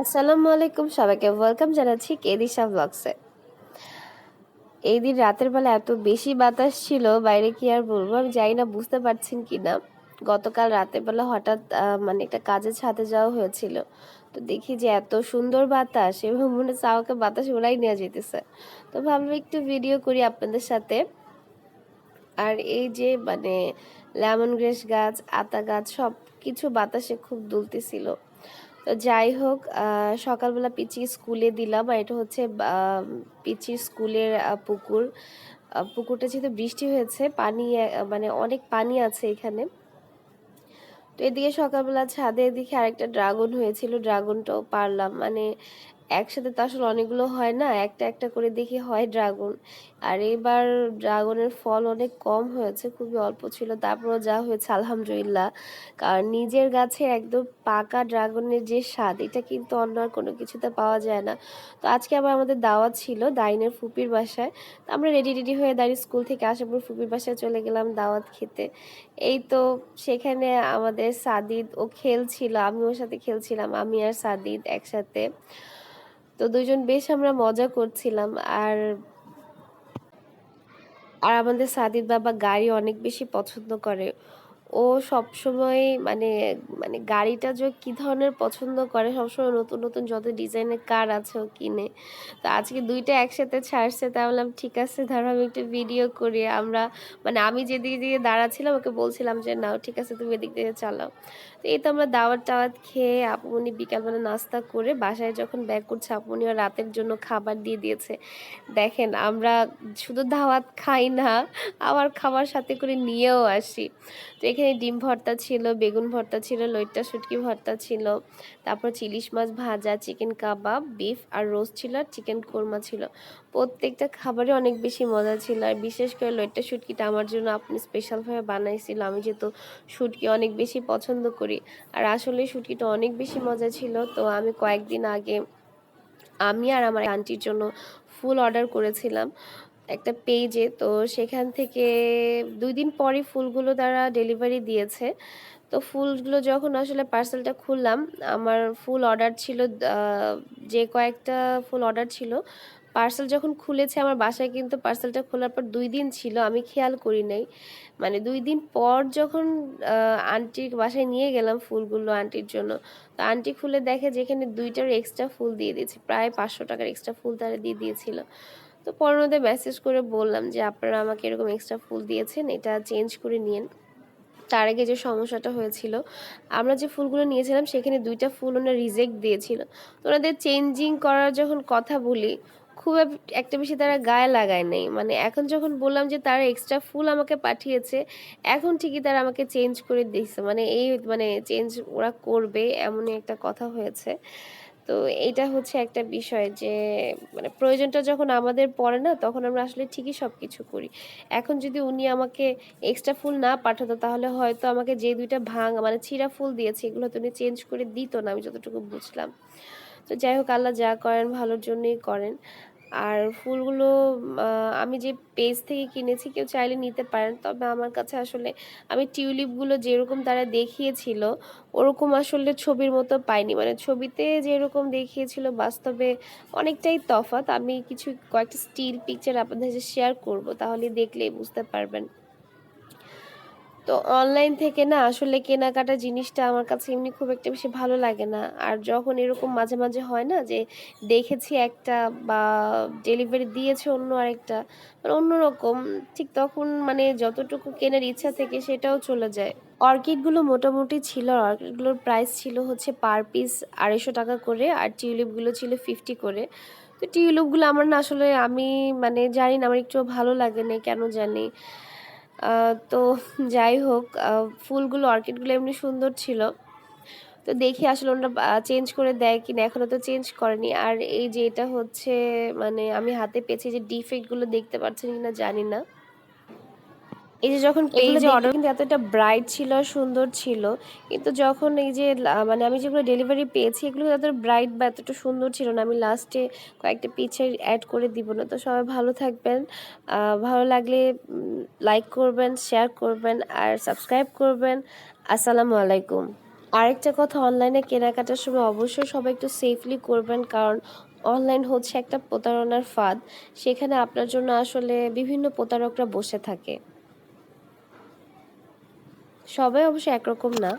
আসসালামু আলাইকুম সবাইকে। ওয়েলকাম জানাচ্ছি কেদিশা ব্লগসে এই দিন রাতের বেলা এত বেশি বাতাস ছিল, বাইরে কি আর বলব? আমি জানি না, বুঝতে পারছেন কি না? গতকাল রাতের বেলা হঠাৎ মানে একটা কাজে ছাদে যাওয়া হয়েছিল। তো দেখি যে এত সুন্দর বাতাস এবং মনে চাওয়াকে বাতাস ওরাই নেওয়া যেতেছে। তো ভাবলাম একটু ভিডিও করি আপনাদের সাথে। আর এই যে মানে লেমন গ্রেস গাছ, আতা গাছ সব কিছু বাতাসে খুব দুলতেছিল। তো যাই হোক সকালবেলা পিচি স্কুলে দিলাম আর এটা হচ্ছে পিচি স্কুলের পুকুর। পুকুরটা যেহেতু বৃষ্টি হয়েছে, পানি মানে অনেক পানি আছে এখানে। তো এদিকে সকালবেলা ছাদে এদিকে আরেকটা ড্রাগন হয়েছিল, ড্রাগনটাও পারলাম। মানে একসাথে তো আসলে অনেকগুলো হয় না, একটা একটা করে দেখি হয় ড্রাগন। আর এবার ড্রাগনের ফল অনেক কম হয়েছে, খুবই অল্প ছিল, তারপরও যা হয়েছে আলহামদুলিল্লাহ। কারণ নিজের গাছে একদম পাকা ড্রাগনের যে স্বাদ, এটা কিন্তু অন্য আর কোনো কিছুতে পাওয়া যায় না। তো আজকে আবার আমাদের দাওয়াত ছিল দাইনের ফুপির বাসায়। তো আমরা রেডি রেডি হয়ে দাঁড়িয়ে স্কুল থেকে আসার পর ফুপির বাসায় চলে গেলাম দাওয়াত খেতে। এই তো সেখানে আমাদের সাদিদ, ও খেলছিল আমি ওর সাথে খেলছিলাম, আমি আর সাদিদ একসাথে। তো দুজন বেশ আমরা মজা করছিলাম। আর আর আমাদের সাদিদ বাবা গাড়ি অনেক বেশি পছন্দ করে। ও সবসময় মানে মানে গাড়িটা যে কী ধরনের পছন্দ করে, সবসময় নতুন নতুন যত ডিজাইনের কার আছে ও কিনে। তো আজকে দুইটা একসাথে ছাড়ছে, তা বললাম, ঠিক আছে, ধরো আমি একটু ভিডিও করি, আমরা মানে আমি যেদিকে দিকে দাঁড়াচ্ছিলাম, ওকে বলছিলাম যে, নাও, ঠিক আছে, তুমি এদিক দিয়ে চালাও। তো এই তো আমরা দাওয়াত টাওয়াত খেয়ে আপুমনি বিকালবেলা নাস্তা করে বাসায় যখন ব্যাক করছে আপুমনি রাতের জন্য খাবার দিয়ে দিয়েছে। দেখেন, আমরা শুধু দাওয়াত খাই না, আবার খাবার সাথে করে নিয়েও আসি। তো এখানে ডিম ভর্তা ছিল, বেগুন ভর্তা ছিল, লইট্টা শুটকি ভর্তা ছিল, তারপর চিলিশ মাছ ভাজা, চিকেন কাবাব, বিফ আর রোস্ট ছিল আর চিকেন কোরমা ছিল। প্রত্যেকটা খাবারে অনেক বেশি মজা ছিল আর বিশেষ করে লইট্টা শুটকিটা আমার জন্য আপনি স্পেশালভাবে বানাইছিল। আমি যেহেতু শুটকি অনেক বেশি পছন্দ করি আর আসলে শুটকিটা অনেক বেশি মজা ছিল। তো আমি কয়েকদিন আগে আমি আর আমার আন্টির জন্য ফুল অর্ডার করেছিলাম। একটা পেজে তো সেখান থেকে দুই দিন পরই ফুলগুলো তারা ডেলিভারি দিয়েছে। তো ফুলগুলো যখন আসলে পার্সেলটা খুললাম, আমার ফুল অর্ডার ছিল যে কয়েকটা ফুল অর্ডার ছিল পার্সেল যখন খুলেছে, আমার বাসায় কিন্তু পার্সেলটা খোলার পর দুই দিন ছিল, আমি খেয়াল করি নাই। মানে দুই দিন পর যখন আন্টির বাসায় নিয়ে গেলাম ফুলগুলো আন্টির জন্য, তো আন্টি খুলে দেখে যেখানে দুইটার এক্সট্রা ফুল দিয়ে দিয়েছে, প্রায় পাঁচশো টাকার এক্সট্রা ফুল তারা দিয়ে দিয়েছিল। তো পরনোতে মেসেজ করে বললাম যে, আপনারা আমাকে এরকম এক্সট্রা ফুল দিয়েছেন, এটা চেঞ্জ করে নিন তার আগে যে সমস্যাটা হয়েছিল, আমরা যে ফুলগুলো নিয়েছিলাম, সেখানে দুইটা ফুল ওনার রিজেক্ট দিয়েছিল। তো ওনাদের চেঞ্জিং করার যখন কথা বলি, খুব একটা বেশি তারা গায়ে লাগায় নেই। মানে এখন যখন বললাম যে, তারা এক্সট্রা ফুল আমাকে পাঠিয়েছে, এখন ঠিকই তারা আমাকে চেঞ্জ করে দিয়েছে। মানে এই মানে চেঞ্জ ওরা করবে, এমনই একটা কথা হয়েছে। তো এটা হচ্ছে একটা বিষয় যে মানে প্রয়োজনটা যখন আমাদের পড়ে না, তখন আমরা আসলে ঠিকই সব কিছু করি। এখন যদি উনি আমাকে এক্সট্রা ফুল না পাঠাতো, তাহলে হয়তো আমাকে যে দুইটা ভাঙ মানে ছিঁড়া ফুল দিয়েছে, এগুলো তো উনি চেঞ্জ করে দিত না, আমি যতটুকু বুঝলাম। তো যাই হোক, আল্লাহ যা করেন, ভালোর জন্যই করেন। আর ফুলগুলো আমি যে পেজ থেকে কিনেছি কেউ চাইলে নিতে পারেন। তবে আমার কাছে আসলে আমি টিউলিপগুলো যেরকম তারা দেখিয়েছিল, ওরকম আসলে ছবির মতো পাইনি। মানে ছবিতে যেরকম দেখিয়েছিল বাস্তবে অনেকটাই তফাৎ। আমি কিছু কয়েকটা স্টিল পিকচার আপনাদের শেয়ার করব, তাহলে দেখলেই বুঝতে পারবেন। তো অনলাইন থেকে না আসলে কেনাকাটা জিনিসটা আমার কাছে এমনি খুব একটা বেশি ভালো লাগে না। আর যখন এরকম মাঝে মাঝে হয় না যে দেখেছি একটা বা ডেলিভারি দিয়েছে অন্য আরেকটা মানে অন্যরকম, ঠিক তখন মানে যতটুকু কেনার ইচ্ছা থেকে সেটাও চলে যায়। অর্কিডগুলো মোটামুটি ছিল অর্কিডগুলোর প্রাইস ছিল হচ্ছে পার পিস আড়াইশো টাকা করে আর টিউলিপগুলো ছিল ফিফটি করে। তো টিউলিপগুলো আমার না আসলে আমি মানে জানি না, আমার একটু ভালো লাগে না কেন জানি। তো যাই হোক ফুলগুলো, অর্কিডগুলো এমনি সুন্দর ছিল। তো দেখি আসলে ওনারা চেঞ্জ করে দেয় কি না এখনও তো চেঞ্জ করেনি। আর এই যে এটা হচ্ছে মানে আমি হাতে পেয়েছি যে ডিফেক্টগুলো দেখতে পাচ্ছেন কি না জানি না। এই যে যখন পেজে অর্ডার কিন্তু এতটা ব্রাইট ছিল আর সুন্দর ছিল কিন্তু যখন এই যে মানে আমি যেগুলো ডেলিভারি পেয়েছি এগুলো এত ব্রাইট বা এতটা সুন্দর ছিল না। আমি লাস্টে কয়েকটা পিকচার অ্যাড করে দিব না। তো সবাই ভালো থাকবেন ভালো লাগলে লাইক করবেন শেয়ার করবেন আর সাবস্ক্রাইব করবেন। আসসালামু আলাইকুম। আরেকটা কথা অনলাইনে কেনাকাটার সময় অবশ্যই সবাই একটু সেফলি করবেন কারণ অনলাইন হচ্ছে একটা প্রতারণার ফাঁদ। সেখানে আপনার জন্য আসলে বিভিন্ন প্রতারকরা বসে থাকে। সবাই অবশ্য একরকম না।